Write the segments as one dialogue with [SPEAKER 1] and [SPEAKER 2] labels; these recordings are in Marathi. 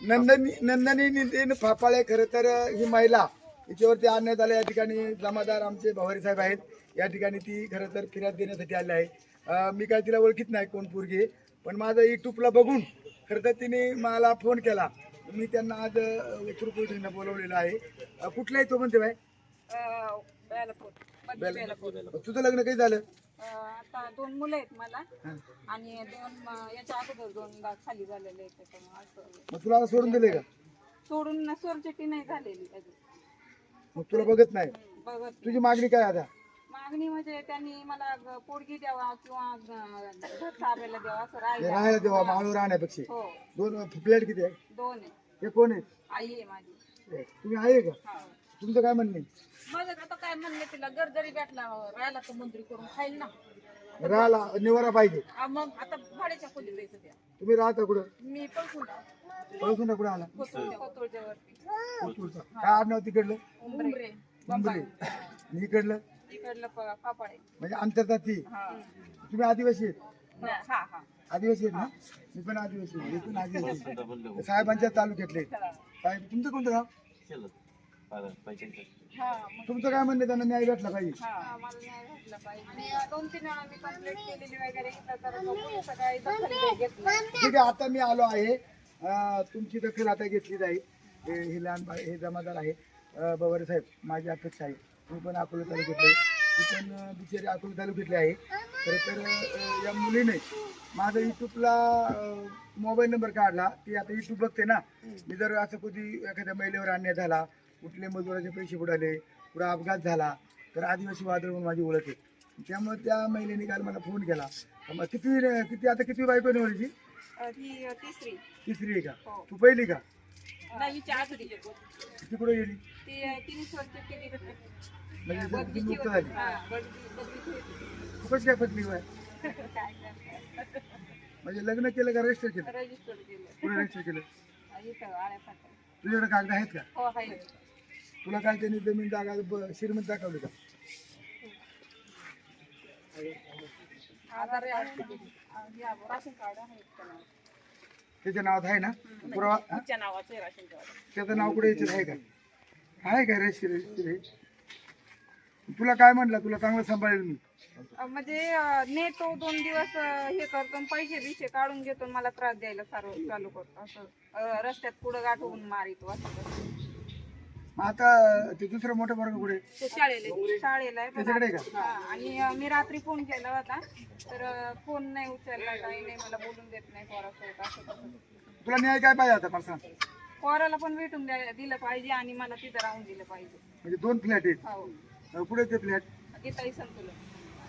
[SPEAKER 1] नंदनी नंदनी नितीन फापाळे खरं तर ही महिला हिच्यावरती आणण्यात आल्या या ठिकाणी. जमादार आमचे भवारी साहेब आहेत. या ठिकाणी ती खरं तर फिर्याद देण्यासाठी आली आहे. मी काय तिला ओळखीत नाही कोण पोरगी पण माझं युट्यूबला बघून खरं तर तिने मला फोन केला. मी त्यांना आज उतरपूर बोलवलेलं आहे. कुठलाही तो म्हणते बाय तुझं लग्न काही झालं?
[SPEAKER 2] अं, आता दोन मुलं आहेत मला. आणि दोन अं, याच्या अगोदर दोन दा खाली झालेले आहेत त्याच्यामुळे असं
[SPEAKER 1] मग तुला सोडून दिले का?
[SPEAKER 2] सोडून सोरचेटी नाही झालेली अजून
[SPEAKER 1] मग तुला बघत नाही?
[SPEAKER 2] बघत
[SPEAKER 1] तुझी मागणी काय आता?
[SPEAKER 2] मागणी म्हणजे त्यांनी मला ग- पोडगी द्यावा किंवा ग- घर ताब्याला द्यावा असं
[SPEAKER 1] हे राहायला तेव्हा माळू राहण्यापेक्षा.
[SPEAKER 2] हो.
[SPEAKER 1] दोन फ्लॅट किती आहे?
[SPEAKER 2] दोन आहे.
[SPEAKER 1] हे कोण आहेत
[SPEAKER 2] आई आहे माझी.
[SPEAKER 1] तुम्ही आहे का?
[SPEAKER 2] हा.
[SPEAKER 1] तुमचं काय म्हणणे
[SPEAKER 2] माझं आता काय म्हणले तिला घर जरी भेटला राहायला तर मंजुरी करून खाईल ना.
[SPEAKER 1] राहायला निवारा पाहिजे.
[SPEAKER 2] आ, मग आता भाड्याच्या त्या.
[SPEAKER 1] तुम्ही राहता कुठं?
[SPEAKER 2] मी पण
[SPEAKER 1] पळसून कुठं आला? कोथरूडचा. काय आडनाव तिकडलं?
[SPEAKER 2] उमरे
[SPEAKER 1] मुंबई आणि इकडलं?
[SPEAKER 2] इकडलं प- पापाळे
[SPEAKER 1] म्हणजे अंतर्जाती.
[SPEAKER 2] हा.
[SPEAKER 1] तुम्ही आदिवासी आहेत?
[SPEAKER 2] हा हा
[SPEAKER 1] आदिवासी आहेत ना? मी पण आदिवासी आहे. मी पण आदिवासी आहे. साहेबांच्या तालुक्यातले आहेत. साहेब तुमचं कोणतं गाव? तुमचं काय म्हणणं आहे? त्यांना न्याय भेटला पाहिजे.
[SPEAKER 2] हा मला न्याय भेटला पाहिजे. आणि दोन तीन वेळा मी कंप्लेंट केलेली वगैरे इथं तर मग सकाळी दखल नाही घेतली.
[SPEAKER 1] ठीक आहे आता मी आलो आहे. अं, तुमची दखल आता घेतली जाईल. हे हे लहान बा हे जमादार आहे. अं, बवारे साहेब माझी अपेक्षा आहे. तुम्ही पण अकोला तालुक्यातले ती पण अं, बिचारी अकोला तालुक्यातली आहे. खरं तर अं, या मुलीने माझा युट्यूबला मोबाईल नंबर काढला. ती आता युट्यूब बघते ना. मी जर असं कधी एखाद्या महिलेवर अन्याय झाला कुठले मजुराचे पैसे बुडाले कुठं अपघात झाला तर आदिवासी वादळ म्हणून माझी ओळख आहे. त्यामुळे त्या महिलेने काल मला फोन केला. मग किती किती आता किती बायको नवरीची?
[SPEAKER 2] तिसरी.
[SPEAKER 1] तिसरी आहे का?
[SPEAKER 2] हो.
[SPEAKER 1] तू पहिली का?
[SPEAKER 2] नवीच्या आसरी
[SPEAKER 1] ती कुठे गेली? म्हणजे मुक्त झाली. कशी काय पटली बाय? म्हणजे लग्न केलं का रजिस्टर केलं? कुठे रजिस्टर केलं? तुझ्याकडे कागद आहेत का?
[SPEAKER 2] हो
[SPEAKER 1] तुला काय त्यांनी जमीन जागा श्रीमंत दाखवली का. त्याच्या नावात आहे ना? पुरावा हा? त्याचं नाव कुठे याच्यात आहे का? आहे का रजिस्टर हे तुला काय म्हटलं तुला चांगलं सांभाळेल मी.
[SPEAKER 2] म्हणजे अं, नेतो दोन दिवस अं, हे करतो आणि पैसे बिशे काढून घेतो आणि मला त्रास द्यायला सारं चालू करतो. असं अं, रस्त्यात पुढं गाठवून मारितो असं करतो.
[SPEAKER 1] मग आता ते दुसरं मोठं वर्ग कुठे?
[SPEAKER 2] ते शाळेला. आहे. शाळेला आहे पण
[SPEAKER 1] त्याच्याकडे आहे का?
[SPEAKER 2] हा, आणि अं, मी रात्री फोन केला होता. तर अं, फोन नाही उचलला काही नाही मला बोलून देत नाही पोरासोबत असं तसं.
[SPEAKER 1] तुला न्याय काय पाहिजे आता मला सांग.
[SPEAKER 2] पोराला पण भेटून द्या- दिलं पाहिजे आणि मला तिथं राहून दिलं पाहिजे.
[SPEAKER 1] म्हणजे दोन फ्लॅट आहेत.
[SPEAKER 2] हो.
[SPEAKER 1] अं, कुठे ते फ्लॅट?
[SPEAKER 2] गीताई संतुलन.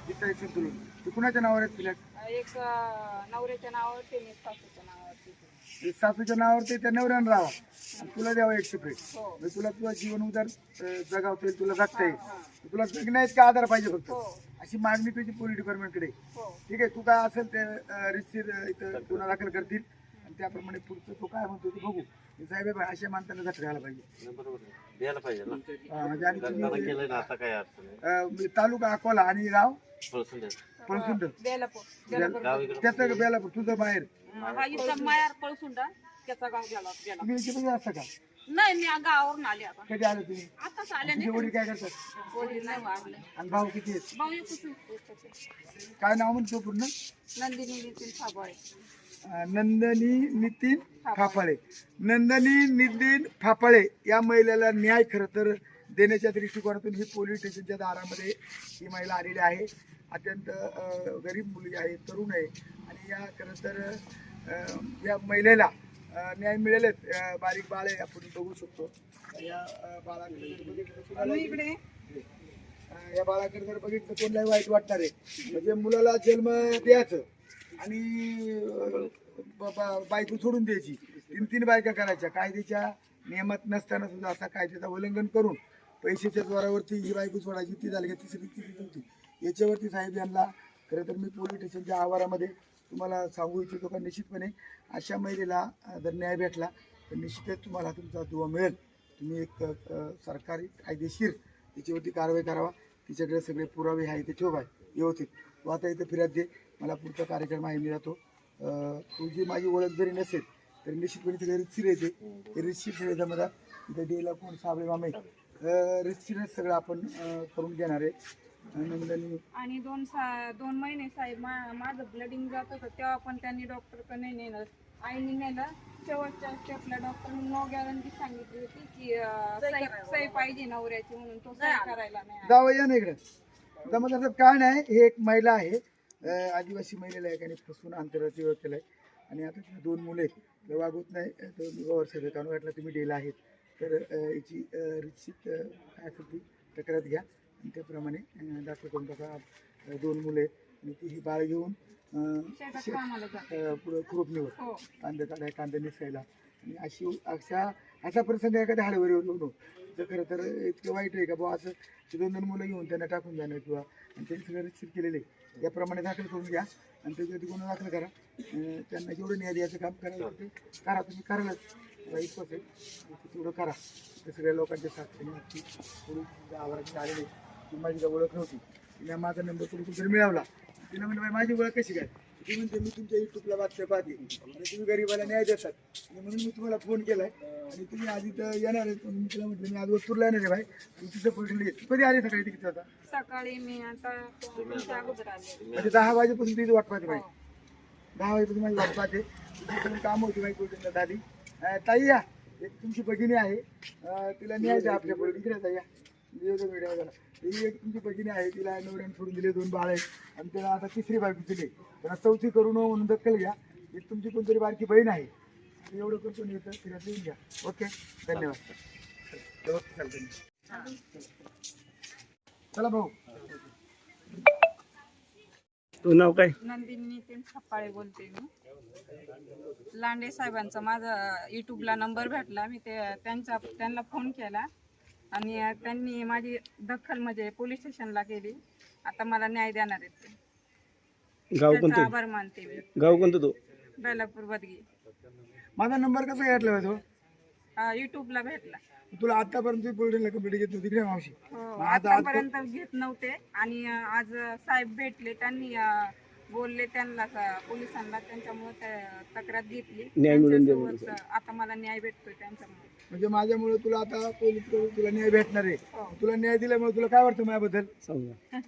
[SPEAKER 1] इथं आहेत संतुलन. ते कुणाच्या नावावर आहेत फ्लॅट?
[SPEAKER 2] एक अं, नवऱ्याच्या नावावर ते एक सासूच्या नावावरती.
[SPEAKER 1] एक सासूच्या नावावर ते त्या नवऱ्यानं राहावा. आणि तुला द्यावं एक सेपरेट
[SPEAKER 2] हो.
[SPEAKER 1] म्हणजे तुला तुझं जीवन उदार अं, जगावता येईल तुला जगता येईल.
[SPEAKER 2] हा.
[SPEAKER 1] तुला जगण्यात का आधार पाहिजे फक्त?
[SPEAKER 2] हो.
[SPEAKER 1] अशी मागणी तुझी पोलीस डिपार्टमेंटकडे आहे.
[SPEAKER 2] हो.
[SPEAKER 1] ठीक आहे तू काय असेल ते रिसिर इथं गुन्हा दाखल करतील. आणि त्याप्रमाणे पुढचं तो काय म्हणतो ते बघू. हे साहेब हे अशा माणसाला झटका घ्यायला पाहिजे.
[SPEAKER 3] बरोबर आहे. द्यायला पाहिजे ना.
[SPEAKER 1] हा, म्हणजे आणि
[SPEAKER 3] लग्नाला
[SPEAKER 1] तुम्ही,
[SPEAKER 3] केलंय ना आता काय अडचण आहे?
[SPEAKER 1] अं, म्हणजे तालुका अकोला आणि गाव. पळसुंड.
[SPEAKER 2] बेलापूर
[SPEAKER 1] त्याचं बेलापूर? तुझं बाहेर.
[SPEAKER 2] हा इथं मायार पळसुंडा. त्याचा गाव गेला गेला.
[SPEAKER 1] तुम्ही इथे बघा असता का?
[SPEAKER 2] नाही मी गावावरून आले आता.
[SPEAKER 1] कधी आले तुम्ही?
[SPEAKER 2] आताच आले
[SPEAKER 1] तुझे वडील काय करतात?
[SPEAKER 2] वडील नाही वाढले
[SPEAKER 1] आणि भाऊ किती आहेत?
[SPEAKER 2] भाऊ एकूच
[SPEAKER 1] काय नाव म्हणतो पूर्ण?
[SPEAKER 2] नंदिनी नितीन साबळे
[SPEAKER 1] अं, नंदनी नितीन फाफाळे नंदनी नितीन फाफाळे या महिलेला न्याय खरं तर देण्याच्या दृष्टिकोनातून ही पोलीस स्टेशनच्या दारामध्ये ही महिला आलेली आहे. अत्यंत गरीब मुलगी आहे तरुण आहे. आणि या खरं तर या महिलेला न्याय मिळेलच. बारीक बाळ आहे आपण बघू शकतो. या बाळाकडे या बाळाकडे जर बघितलं कोणालाही वाईट वाटणार आहे. म्हणजे मुलाला जन्म द्यायचं आणि बायको सोडून द्यायची. तीन तीन बायका करायच्या. कायद्याच्या नियमात नसताना सुद्धा असा कायद्याचा उल्लंघन करून पैशाच्या द्वारावरती ही बायको सोडायची ती झाली तिसरी तिसरी चौथी. याच्यावरती साहेब यांना खरं तर मी पोलीस स्टेशनच्या आवारामध्ये तुम्हाला सांगू इच्छितो का? निश्चितपणे अशा महिलेला जर न्याय भेटला तर निश्चितच तुम्हाला तुमचा दुवा मिळेल. तुम्ही एक सरकारी कायदेशीर तिच्यावरती कारवाई करावा. तिच्याकडे सगळे पुरावे आहे ते ठेवा. व्यवस्थित. तू आता इथं फिरत दे. मला पुढचा कार्यक्रम आहे मी राहतो. तुझी माझी ओळख जरी नसेल तर निश्चितपणे सगळे रितशीर येते. ते रितशीर सगळे जमतात इथं डेला कोण साबळे मामे. रितशीरच सगळं आपण करून घेणार आहे.
[SPEAKER 2] आणि दोन सा दोन महिने साहेब मा- माझं ब्लडिंग जात होतं तेव्हा पण त्यांनी डॉक्टरकडे नाही नेलं. आईने नेलं. शेवटच्या स्टेपला डॉक्टर नो गॅरंटी सांगितली होती की अं, सही सही पाहिजे नवऱ्याची म्हणून. तो सही करायला नाही आला.
[SPEAKER 1] जावं या ना इकडं. जमत काय नाही हे एक महिला आहे. अं, आदिवासी महिलेला एकाने फसवून आंतरराष्ट्रीय विवाह केलाय आणि आता तिला दोन मुलं आहेत. वागवत नाही अं, तर विवाह वर्षाचं कारण वाटलं तुम्ही डेला आहेत. तर अं, याची काय असेल ती तक्रार घ्या. आणि त्याप्रमाणे दाखल करून टाका. दोन मुलं आणि ती ही बाळ घेऊन पुढं खुरपणीवर
[SPEAKER 2] हो.
[SPEAKER 1] कांदे काढाय कांदे निसायला. आणि अशी अशा असा प्रसंग एखाद्या हाडवर येऊन होतो. तर खरं तर इतकं वाईट आहे का बुवा असं ते दोन दोन मुलं घेऊन त्यांना टाकून जाणं किंवा आणि त्यांनी सगळं रिसिव्ह केलेले आहे. याप्रमाणे दाखल करून घ्या आणि त्याच्यावरती गुन्हा दाखल करा. त्यांना जेवढं न्याय द्यायचं काम करायला ते करा तुम्ही करायलाच विश्वास आहे. तेवढं करा. ते सगळ्या लोकांच्या साक्षीने आलेली ती माझी काय ओळख नव्हती. तिला माझा नंबर कुठे कुठे मिळवला तिला म्हणजे बाई माझी ओळख कशी काय? ती म्हणते मी तुमच्या युट्यूबला बातम्या पाहते आणि तुम्ही गरीबाला न्याय देतात. आणि म्हणून मी तुम्हाला फोन केलाय. आणि तुम्ही आधी तर येणार आहे. मी तिला म्हटलं मी आज वस्तूरला येणार आहे भाई. तुम्ही तिथं पडून कधी आले सकाळी तिकीट आता?
[SPEAKER 2] सकाळी मी आता तुमच्या
[SPEAKER 1] म्हणजे दहा वाजेपासून तिथे वाट पाहते भाई.
[SPEAKER 2] हो.
[SPEAKER 1] दहा वाजेपासून माझी वाट पाहते. सगळी कामं होती भाई आली अं, ताई या. एक तुमची भगिनी आहे. तिला न्यायचं आपल्या पुढे इकडे ताई या. झाला ही एक तुमची भगिनी आहे तिला नवऱ्याने सोडून दिले दोन बाळ आहेत. आणि तिला आता तिसरी बायको दिली. त्यांना चौथी करून म्हणून दखल घ्या. एक तुमची कोणतरी बारकी बहीण आहे. एवढं करतो नाही येऊन घ्या. ओके? धन्यवाद. ओके चालतं चला भाऊ.
[SPEAKER 4] तू नाव काय?
[SPEAKER 2] नंदिनी नितीन खप्पाळे बोलते मी. लांडे साहेबांचा माझा युट्यूबला नंबर भेटला. मी ते त्यांचा त्यांना फोन केला. आणि त्यांनी माझी दखल म्हणजे पोलीस स्टेशनला केली. आता मला न्याय देणार आहेत ते.
[SPEAKER 4] गाव
[SPEAKER 2] त्याचा
[SPEAKER 4] कोणतं?
[SPEAKER 2] आभार मानते मी.
[SPEAKER 4] गाव कोणतं तो?
[SPEAKER 2] बेलापूर बदगी.
[SPEAKER 1] माझा नंबर कसा घेतला होता
[SPEAKER 2] अं, युट्यूबला भेटला.
[SPEAKER 1] तुला आतापर्यंत पोलिसांना कंप्लीट घेत नव्हती तिकडे मावशी?
[SPEAKER 2] हो आतापर्यंत घेत नव्हते. आणि अं, आज साहेब भेटले त्यांनी अं, बोलले त्यांना पोलिसांना त्यांच्यामुळे त्या तक्रार घेतली.
[SPEAKER 4] न्याय मिळून
[SPEAKER 2] त्यांच्यासोबत, आता मला न्याय भेटतोय त्यांच्यामुळे.
[SPEAKER 1] म्हणजे माझ्यामुळे तुला आता पोलीस तुला न्याय भेटणार आहे.
[SPEAKER 2] हो.
[SPEAKER 1] तुला न्याय दिल्यामुळे तुला काय वाटतं माझ्याबद्दल?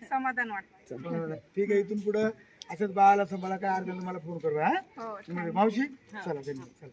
[SPEAKER 2] समाधान वाटतं
[SPEAKER 1] ठीक आहे इथून पुढं असंच बाळाला सांभाळा काय अर्जंट मला फोन करू हा?
[SPEAKER 2] हो
[SPEAKER 1] तुम्ही- मावशी चला धन्यवाद चला.